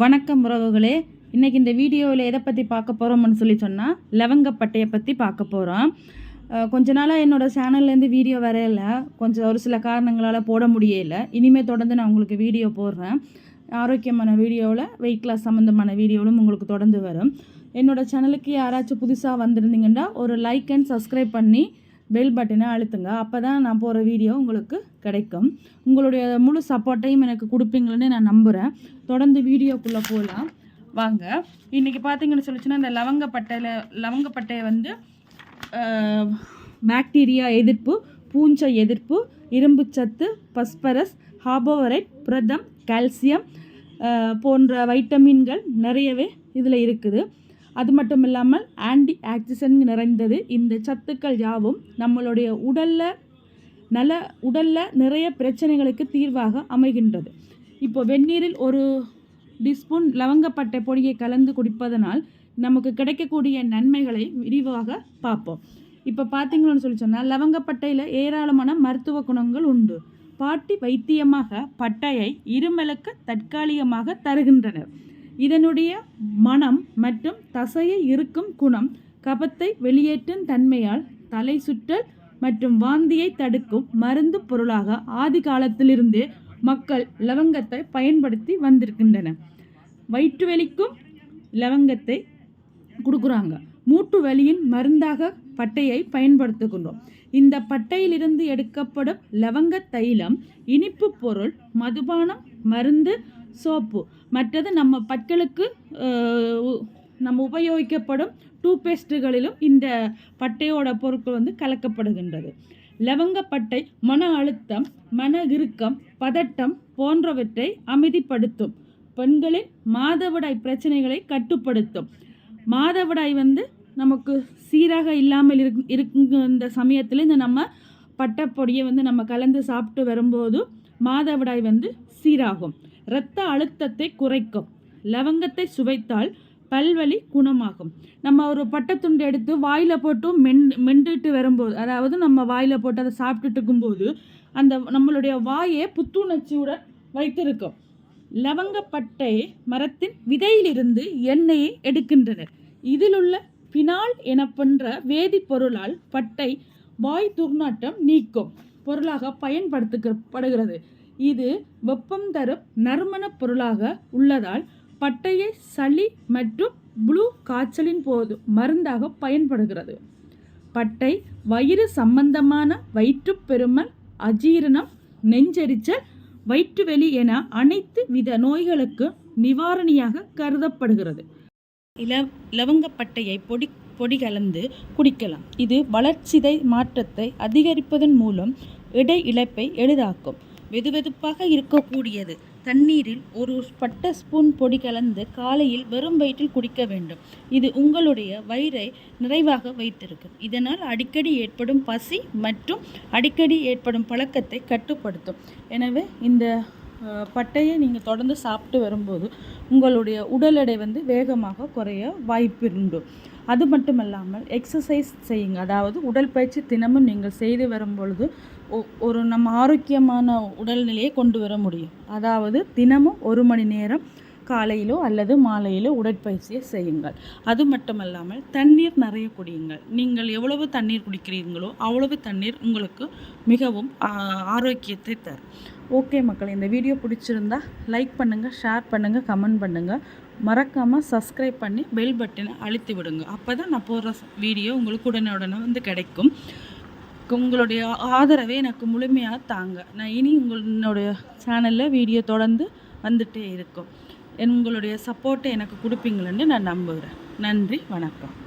வணக்கம் உறவுகளே. இன்றைக்கி இந்த வீடியோவில் எதை பற்றி பார்க்க போகிறோம்னு சொல்லி சொன்னால் லவங்கப்பட்டையை பற்றி பார்க்க போகிறோம் கொஞ்ச நாளாக என்னோடய சேனல்லேருந்து வீடியோ வரையில கொஞ்சம் ஒரு சில காரணங்களால் போட முடியல. இனிமேல் தொடர்ந்து நான் உங்களுக்கு வீடியோ போடுறேன். ஆரோக்கியமான வீடியோவில் வெயிட் லாஸ் சம்மந்தமான வீடியோவிலும் உங்களுக்கு தொடர்ந்து வரும். என்னோடய சேனலுக்கு யாராச்சும் புதுசாக வந்திருந்தீங்கன்னா ஒரு லைக் அண்ட் சப்ஸ்கிரைப் பண்ணி பெல் பட்டனை அழுத்துங்க. அப்போ தான் நான் போகிற வீடியோ உங்களுக்கு கிடைக்கும். உங்களுடைய முழு சப்போர்ட்டையும் எனக்கு கொடுப்பீங்களேன்னு நான் நம்புகிறேன் தொடர்ந்து வீடியோக்குள்ளே போகலாம் வாங்க. இன்றைக்கி பார்த்தீங்கன்னு சொல்லிச்சுன்னா இந்த லவங்கப்பட்டையில் லவங்கப்பட்டையை வந்து பாக்டீரியா எதிர்ப்பு பூஞ்சை எதிர்ப்பு இரும்பு சத்து பஸ்பரஸ் ஹார்போவரைட் புரதம் கால்சியம் போன்ற வைட்டமின்கள் நிறையவே இதில் இருக்குது. அது மட்டும் இல்லாமல் ஆன்டி ஆக்சிசன் நிறைந்தது. இந்த சத்துக்கள் யாவும் நம்மளுடைய உடலில் நல உடலில் நிறைய பிரச்சனைகளுக்கு தீர்வாக அமைகின்றது. இப்போ வெந்நீரில் ஒரு டிஸ்பூன் லவங்கப்பட்டை பொடியை கலந்து குடிப்பதனால் நமக்கு கிடைக்கக்கூடிய நன்மைகளை விரிவாக பார்ப்போம். இப்போ பார்த்தீங்கன்னு சொல்லி சொன்னால் லவங்கப்பட்டையில் ஏராளமான மருத்துவ குணங்கள் உண்டு. பாட்டி வைத்தியமாக பட்டையை இருமலுக்கு தற்காலிகமாக தருகின்றனர். இதனுடைய மனம் மற்றும் தசையை இருக்கும் குணம் கபத்தை வெளியேற்றும் தன்மையால் தலை சுற்றல் மற்றும் வாந்தியை தடுக்கும் மருந்து பொருளாக ஆதி காலத்திலிருந்தே மக்கள் லவங்கத்தை பயன்படுத்தி வந்திருக்கின்றன. வயிற்று வலிக்கும் லவங்கத்தை கொடுக்குறாங்க. மூட்டு வலியின் மருந்தாக பட்டையை பயன்படுத்துகின்றோம். இந்த பட்டையிலிருந்து எடுக்கப்படும் லவங்க தைலம் இனிப்பு பொருள் மதுபானம் மருந்து சோப்பு. மற்றது நம்ம பற்களுக்கு நம்ம உபயோகிக்கப்படும் டூபேஸ்ட்டுகளிலும் இந்த பட்டையோட பொருட்கள் வந்து கலக்கப்படுகின்றது. லவங்கப்பட்டை மன அழுத்தம் மன இறுக்கம் பதட்டம் போன்றவற்றை அமைதிப்படுத்தும். பெண்களின் மாதவிடாய் பிரச்சனைகளை கட்டுப்படுத்தும். மாதவிடாய் வந்து நமக்கு சீராக இல்லாமல் இருக்கு இருக்குங்க இந்த சமயத்தில் இந்த நம்ம பட்டைப்பொடியை வந்து நம்ம கலந்து சாப்பிட்டு வரும்போது மாதவிடாய் வந்து சீராகும். இரத்த அழுத்தத்தை குறைக்கும். லவங்கத்தை சுவைத்தால் பல்வலி குணமாகும். நம்ம ஒரு பட்டத்துண்டு எடுத்து வாயில் போட்டு மென் மெண்டுட்டு வரும்போது அதாவது நம்ம வாயில் போட்டு அதை சாப்பிட்டுட்டு இருக்கும்போது அந்த நம்மளுடைய வாயை புத்துணர்ச்சியுடன் வைத்திருக்கும். லவங்கப்பட்டை மரத்தின் விதையிலிருந்து எண்ணெயை எடுக்கின்றனர் இதில் உள்ள பினால் எனப்பென்ற வேதிப்பொருளால் பட்டை வாய் துர்நாட்டம் நீக்கும். பொருளாக பயன்படுத்தப்படுகிறது இது வெப்பம் தரும் நறுமணப் பொருளாக உள்ளதால் பட்டையை சளி மற்றும் ப்ளூ காய்ச்சலின் போது மருந்தாக பயன்படுகிறது. பட்டை வயிறு சம்பந்தமான வயிற்றுப்பெருமல் அஜீரணம் நெஞ்செரிச்சல் வயிற்றுவெளி என அனைத்து வித நோய்களுக்கு நிவாரணியாக கருதப்படுகிறது. இல லவங்கப்பட்டையை பொடி பொடி கலந்து குடிக்கலாம். இது வளர்ச்சிதை மாற்றத்தை அதிகரிப்பதன் மூலம் இடை இழப்பை எளிதாக்கும். வெதுவெதுப்பாக இருக்கக்கூடியது. தண்ணீரில் ஒரு பட்ட ஸ்பூன் பொடி கலந்து காலையில் வெறும் வயிற்றில் குடிக்க வேண்டும். இது உங்களுடைய வயிறை நிறைவாக வைத்திருக்கும். இதனால் அடிக்கடி ஏற்படும் பசி மற்றும் அடிக்கடி ஏற்படும் பழக்கத்தை கட்டுப்படுத்தும். எனவே இந்த பட்டையை நீங்கள் தொடர்ந்து சாப்பிட்டு வரும்போது உங்களுடைய உடல் எடை வந்து வேகமாக குறைய வாய்ப்பு உண்டு அது மட்டும் இல்லாமல் எக்ஸசைஸ் செய்யுங்க. அதாவது உடற்பயிற்சி தினமும் நீங்கள் செய்து வரும் பொழுது ஒரு நம்ம ஆரோக்கியமான உடல்நிலையை கொண்டு வர முடியும். அதாவது தினமும் ஒரு மணி நேரம் காலையிலோ அல்லது மாலையிலோ உடற்பயிற்சியை செய்யுங்கள். அது மட்டுமல்லாமல் தண்ணீர் நிறைய குடியுங்கள். நீங்கள் எவ்வளவு தண்ணீர் குடிக்கிறீர்களோ அவ்வளவு தண்ணீர் உங்களுக்கு மிகவும் ஆரோக்கியத்தை தரும். ஓகே மக்கள் இந்த வீடியோ பிடிச்சிருந்தா லைக் பண்ணுங்கள் ஷேர் பண்ணுங்கள் கமெண்ட் பண்ணுங்கள் மறக்காமல் சப்ஸ்கிரைப் பண்ணி பெல் பட்டனை அழுத்தி விடுங்க. அப்போ தான் நான் போடுற வீடியோ உங்களுக்கு உடனே உடனே வந்து கிடைக்கும். உங்களுடைய ஆதரவை எனக்கு முழுமையாக தாங்க. நான் இனி உங்களுடைய சேனலில் வீடியோ தொடர்ந்து வந்துகிட்டே இருக்கும். உங்களுடைய சப்போர்ட்டை எனக்கு கொடுப்பீங்களேன்னு நான் நம்புகிறேன். நன்றி வணக்கம்.